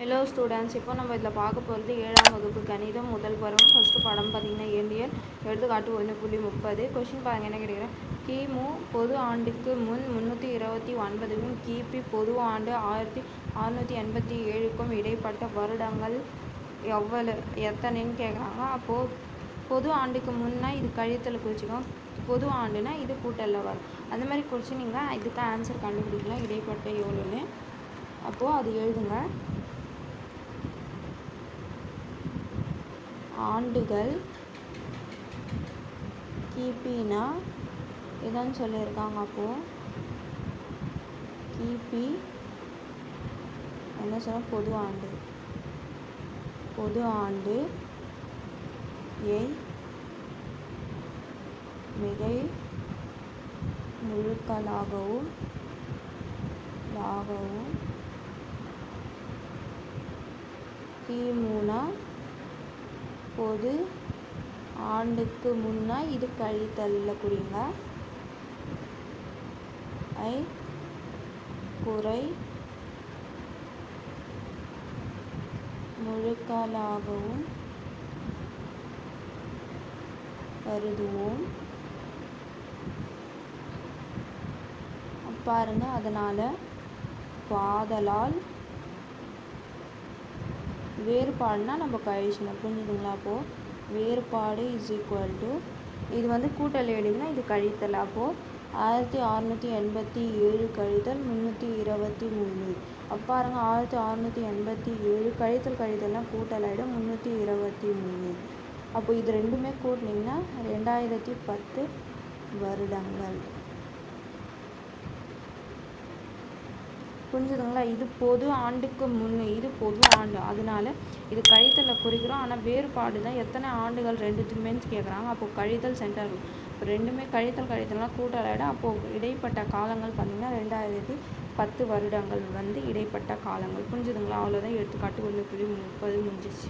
Hello students இப்போ நம்ம இதில் பார்க்க போகிறது ஏழாம் வகுப்பு கணிதம் முதல் பருவம். ஃபஸ்ட்டு படம் பார்த்தீங்கன்னா இந்தியன் எடுத்துக்காட்டு ஒன்று புள்ளி முப்பது. கொஷின் பாருங்க என்ன கேட்குறேன் கிமு பொது ஆண்டுக்கு முன் முந்நூற்றி இருபத்தி ஒன்பதுக்கும் கிபி பொது ஆண்டு ஆயிரத்தி அறநூற்றி எண்பத்தி ஏழுக்கும் இடைப்பட்ட வருடங்கள் எவ்வளவு எத்தனைன்னு கேட்குறாங்க. அப்போது பொது ஆண்டுக்கு முன்னா இது கழித்தல் குறிச்சிக்கும். பொது ஆண்டுனா இது கூட்டலில் வரும். அந்த மாதிரி குறிச்சினிங்கன்னா இதுக்கு ஆன்சர் கண்டுபிடிக்கலாம். இடைப்பட்ட எவ்வளோன்னு அப்போது அது எழுதுங்க. ஆண்டுகள் கிபினா இதான் சொல்லியிருக்காங்க அப்போது கிபி என்ன சொல்ல பொது ஆண்டு. பொது ஆண்டு ஏ மிகை முழுக்களாகவும் லாகவும் கிமுனா பொது ஆண்டுக்கு முன்னா இது கழித்தல்ல குறிங்க ஐ குறை முழுக்காலாகவும் கருதுவோம். பாருங்க அதனால் பாதலால் வேறுபாடுனா நம்ம கழிச்சணும் புரிஞ்சுதுங்களா அப்போது வேறுபாடு இஸ் ஈக்குவல் டு இது வந்து கூட்டல் எழுதுனா இது கழித்தல். அப்போது ஆயிரத்தி அறநூற்றி எண்பத்தி ஏழு கழித்தல் முந்நூற்றி இருபத்தி மூணு. அப்போ பாருங்க ஆயிரத்தி அறநூற்றி எண்பத்தி ஏழு கழித்தல் கழித்தல்னால் கூட்டல் ஆகிடும் முந்நூற்றி இருபத்தி மூணு. அப்போ இது ரெண்டுமே கூட்டினீங்கன்னா ரெண்டாயிரத்தி பத்து வருடங்கள். புரிஞ்சுதுங்களா? இது பொது ஆண்டுக்கு முன்னே இது பொது ஆண்டு. அதனால இது கழித்தலில் குறிக்கிறோம். ஆனால் வேறுபாடு தான் எத்தனை ஆண்டுகள் ரெண்டுத்துமேன்னு கேட்குறாங்க அப்போது கழித்தல் சென்டர் இப்போ ரெண்டுமே கழித்தல் கழித்தல்னால் கூட்டலாயிடும் அப்போது இடைப்பட்ட காலங்கள் பார்த்திங்கன்னா ரெண்டாயிரத்தி பத்து வருடங்கள் வந்து இடைப்பட்ட காலங்கள். புரிஞ்சுதுங்களா? அவ்வளோதான் எடுத்துக்காட்டு ஒன்று புள்ளி முப்பது முடிஞ்சிச்சு